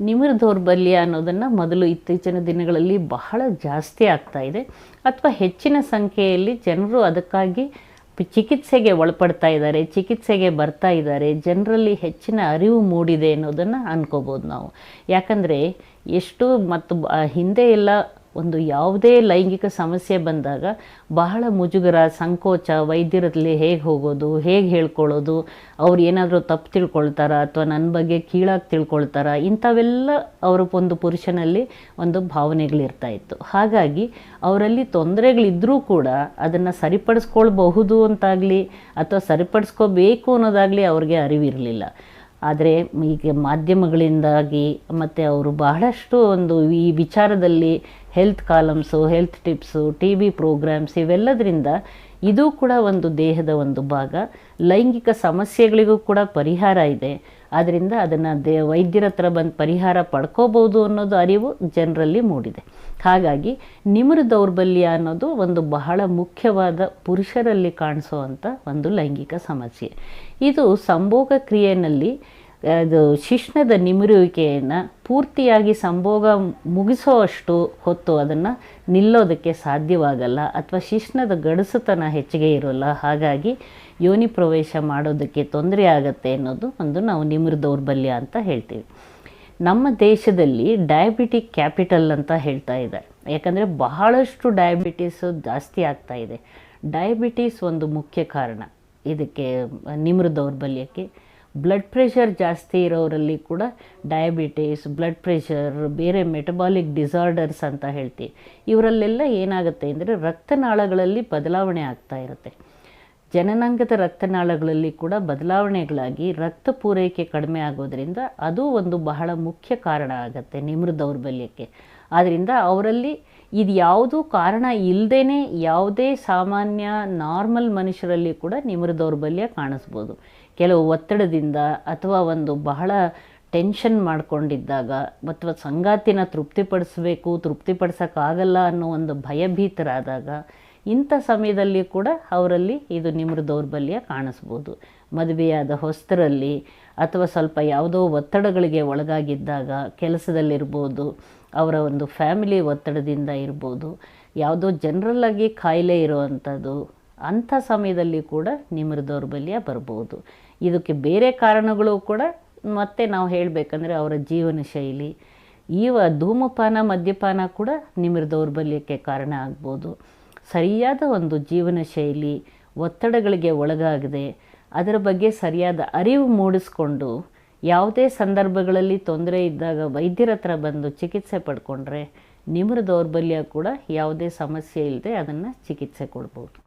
ನಿಮಿರ ದೌರ್ಬಲ್ಯ ಅನ್ನೋದನ್ನು ಮೊದಲು ಇತ್ತೀಚಿನ ದಿನಗಳಲ್ಲಿ ಬಹಳ ಜಾಸ್ತಿ ಆಗ್ತಾ ಇದೆ. ಅಥವಾ ಹೆಚ್ಚಿನ ಸಂಖ್ಯೆಯಲ್ಲಿ ಜನರು ಅದಕ್ಕಾಗಿ ಚಿಕಿತ್ಸೆಗೆ ಒಳಪಡ್ತಾ ಇದ್ದಾರೆ, ಚಿಕಿತ್ಸೆಗೆ ಬರ್ತಾ ಇದ್ದಾರೆ, ಜನರಲ್ಲಿ ಹೆಚ್ಚಿನ ಅರಿವು ಮೂಡಿದೆ ಅನ್ನೋದನ್ನು ಅನ್ಕೋಬೋದು ನಾವು. ಯಾಕಂದರೆ ಎಷ್ಟು ಮತ್ತು ಹಿಂದೆ ಎಲ್ಲ ಒಂದು ಯಾವುದೇ ಲೈಂಗಿಕ ಸಮಸ್ಯೆ ಬಂದಾಗ ಬಹಳ ಮುಜುಗರ, ಸಂಕೋಚ, ವೈದ್ಯರಲ್ಲಿ ಹೇಗೆ ಹೋಗೋದು, ಹೇಗೆ ಹೇಳ್ಕೊಳ್ಳೋದು, ಅವ್ರು ಏನಾದರೂ ತಪ್ಪು ತಿಳ್ಕೊಳ್ತಾರ ಅಥವಾ ನನ್ನ ಬಗ್ಗೆ ಕೀಳಾಗಿ ತಿಳ್ಕೊಳ್ತಾರ, ಇಂಥವೆಲ್ಲ ಅವರ ಒಂದು ಪುರುಷನಲ್ಲಿ ಒಂದು ಭಾವನೆಗಳಿರ್ತಾ ಇತ್ತು. ಹಾಗಾಗಿ ಅವರಲ್ಲಿ ತೊಂದರೆಗಳಿದ್ದರೂ ಕೂಡ ಅದನ್ನು ಸರಿಪಡಿಸ್ಕೊಳ್ಬಹುದು ಅಂತಾಗಲಿ ಅಥವಾ ಸರಿಪಡಿಸ್ಕೋಬೇಕು ಅನ್ನೋದಾಗಲಿ ಅವ್ರಿಗೆ ಅರಿವಿರಲಿಲ್ಲ. ಆದರೆ ಈಗ ಮಾಧ್ಯಮಗಳಿಂದಾಗಿ ಮತ್ತು ಅವರು ಬಹಳಷ್ಟು ಒಂದು ಈ ವಿಚಾರದಲ್ಲಿ health columns health tips T V programmes ಇವೆಲ್ಲದರಿಂದ ಇದು ಕೂಡ ಒಂದು ದೇಹದ ಒಂದು ಭಾಗ. ಲೈಂಗಿಕ ಸಮಸ್ಯೆಗಳಿಗೂ ಕೂಡ ಪರಿಹಾರ ಇದೆ. ಆದ್ದರಿಂದ ಅದನ್ನು ದೇ ವೈದ್ಯರ ಹತ್ರ ಬಂದು ಪರಿಹಾರ ಪಡ್ಕೋಬೋದು ಅನ್ನೋದು ಅರಿವು ಜನರಲ್ಲಿ ಮೂಡಿದೆ. ಹಾಗಾಗಿ ನಿಮ್ರ ದೌರ್ಬಲ್ಯ ಅನ್ನೋದು ಒಂದು ಬಹಳ ಮುಖ್ಯವಾದ ಪುರುಷರಲ್ಲಿ ಕಾಣಿಸುವಂಥ ಒಂದು ಲೈಂಗಿಕ ಸಮಸ್ಯೆ. ಇದು ಸಂಭೋಗ ಕ್ರಿಯೆಯಲ್ಲಿ ಅದು ಶಿಶ್ನದ ನಿಮಿರುವಿಕೆಯನ್ನು ಪೂರ್ತಿಯಾಗಿ ಸಂಭೋಗ ಮುಗಿಸೋ ಅಷ್ಟು ಹೊತ್ತು ಅದನ್ನು ನಿಲ್ಲೋದಕ್ಕೆ ಸಾಧ್ಯವಾಗಲ್ಲ ಅಥವಾ ಶಿಶ್ನದ ಗಡಸುತನ ಹೆಚ್ಚಿಗೆ ಇರೋಲ್ಲ. ಹಾಗಾಗಿ ಯೋನಿ ಪ್ರವೇಶ ಮಾಡೋದಕ್ಕೆ ತೊಂದರೆ ಆಗುತ್ತೆ ಅನ್ನೋದು ಒಂದು ನಾವು ನಿಮಿರು ದೌರ್ಬಲ್ಯ ಅಂತ ಹೇಳ್ತೀವಿ. ನಮ್ಮ ದೇಶದಲ್ಲಿ ಡಯಾಬಿಟಿಕ್ ಕ್ಯಾಪಿಟಲ್ ಅಂತ ಹೇಳ್ತಾ ಇದ್ದಾರೆ ಯಾಕಂದರೆ ಬಹಳಷ್ಟು ಡಯಾಬಿಟೀಸು ಜಾಸ್ತಿ ಆಗ್ತಾ ಇದೆ. ಡಯಾಬಿಟೀಸ್ ಒಂದು ಮುಖ್ಯ ಕಾರಣ. ಇದಕ್ಕೆ ನಿಮ್ರ ದೌರ್ಬಲ್ಯಕ್ಕೆ ಬ್ಲಡ್ ಪ್ರೆಷರ್ ಜಾಸ್ತಿ ಇರೋರಲ್ಲಿ ಕೂಡ ಡಯಾಬಿಟೀಸ್ ಬ್ಲಡ್ ಪ್ರೆಷರ್ ಬೇರೆ ಮೆಟಬಾಲಿಕ್ ಡಿಸಾರ್ಡರ್ಸ್ ಅಂತ ಹೇಳ್ತೀವಿ. ಇವರಲ್ಲೆಲ್ಲ ಏನಾಗುತ್ತೆ ಅಂದರೆ ರಕ್ತನಾಳಗಳಲ್ಲಿ ಬದಲಾವಣೆ ಆಗ್ತಾ ಇರುತ್ತೆ. ಜನನಾಂಗದ ರಕ್ತನಾಳಗಳಲ್ಲಿ ಕೂಡ ಬದಲಾವಣೆಗಳಾಗಿ ರಕ್ತ ಪೂರೈಕೆ ಕಡಿಮೆ ಆಗೋದ್ರಿಂದ ಅದು ಒಂದು ಬಹಳ ಮುಖ್ಯ ಕಾರಣ ಆಗುತ್ತೆ ನಿಮ್ರ ದೌರ್ಬಲ್ಯಕ್ಕೆ. ಆದ್ದರಿಂದ ಅವರಲ್ಲಿ ಇದು ಯಾವುದೂ ಕಾರಣ ಇಲ್ಲದೇ ಯಾವುದೇ ಸಾಮಾನ್ಯ ನಾರ್ಮಲ್ ಮನುಷ್ಯರಲ್ಲಿ ಕೂಡ ನಿಮ್ರ ದೌರ್ಬಲ್ಯ ಕಾಣಿಸ್ಬೋದು. ಕೆಲವು ಒತ್ತಡದಿಂದ ಅಥವಾ ಒಂದು ಬಹಳ ಟೆನ್ಷನ್ ಮಾಡಿಕೊಂಡಿದ್ದಾಗ ಅಥವಾ ಸಂಗಾತಿನ ತೃಪ್ತಿಪಡಿಸಬೇಕು, ತೃಪ್ತಿಪಡಿಸೋಕ್ಕಾಗಲ್ಲ ಅನ್ನೋ ಒಂದು ಭಯಭೀತರಾದಾಗ ಇಂಥ ಸಮಯದಲ್ಲಿ ಕೂಡ ಅವರಲ್ಲಿ ಇದು ನಿಮ್ರ ದೌರ್ಬಲ್ಯ ಕಾಣಿಸ್ಬೋದು. ಮದುವೆಯಾದ ಹೊಸ್ತರಲ್ಲಿ ಅಥವಾ ಸ್ವಲ್ಪ ಯಾವುದೋ ಒತ್ತಡಗಳಿಗೆ ಒಳಗಾಗಿದ್ದಾಗ ಕೆಲಸದಲ್ಲಿರ್ಬೋದು, ಅವರ ಒಂದು ಫ್ಯಾಮಿಲಿ ಒತ್ತಡದಿಂದ ಇರ್ಬೋದು, ಯಾವುದೋ ಜನರಲ್ಲಾಗಿ ಕಾಯಿಲೆ ಇರುವಂಥದ್ದು, ಅಂಥ ಸಮಯದಲ್ಲಿ ಕೂಡ ನಿಮ್ರ ದೌರ್ಬಲ್ಯ ಬರ್ಬೋದು. ಇದಕ್ಕೆ ಬೇರೆ ಕಾರಣಗಳು ಕೂಡ ಮತ್ತೆ ನಾವು ಹೇಳಬೇಕಂದ್ರೆ ಅವರ ಜೀವನ ಶೈಲಿ. ಈವ ಧೂಮಪಾನ, ಮದ್ಯಪಾನ ಕೂಡ ನಿಮ್ರ ದೌರ್ಬಲ್ಯಕ್ಕೆ ಕಾರಣ ಆಗ್ಬೋದು. ಸರಿಯಾದ ಒಂದು ಜೀವನ ಶೈಲಿ ಒತ್ತಡಗಳಿಗೆ ಒಳಗಾಗದೆ ಅದರ ಬಗ್ಗೆ ಸರಿಯಾದ ಅರಿವು ಮೂಡಿಸ್ಕೊಂಡು ಯಾವುದೇ ಸಂದರ್ಭಗಳಲ್ಲಿ ತೊಂದರೆ ಇದ್ದಾಗ ವೈದ್ಯರ ಹತ್ರ ಬಂದು ಚಿಕಿತ್ಸೆ ಪಡ್ಕೊಂಡ್ರೆ ನಿಮ್ರ ದೌರ್ಬಲ್ಯ ಕೂಡ ಯಾವುದೇ ಸಮಸ್ಯೆ ಇಲ್ಲದೆ ಅದನ್ನು ಚಿಕಿತ್ಸೆ ಕೊಡ್ಬೋದು.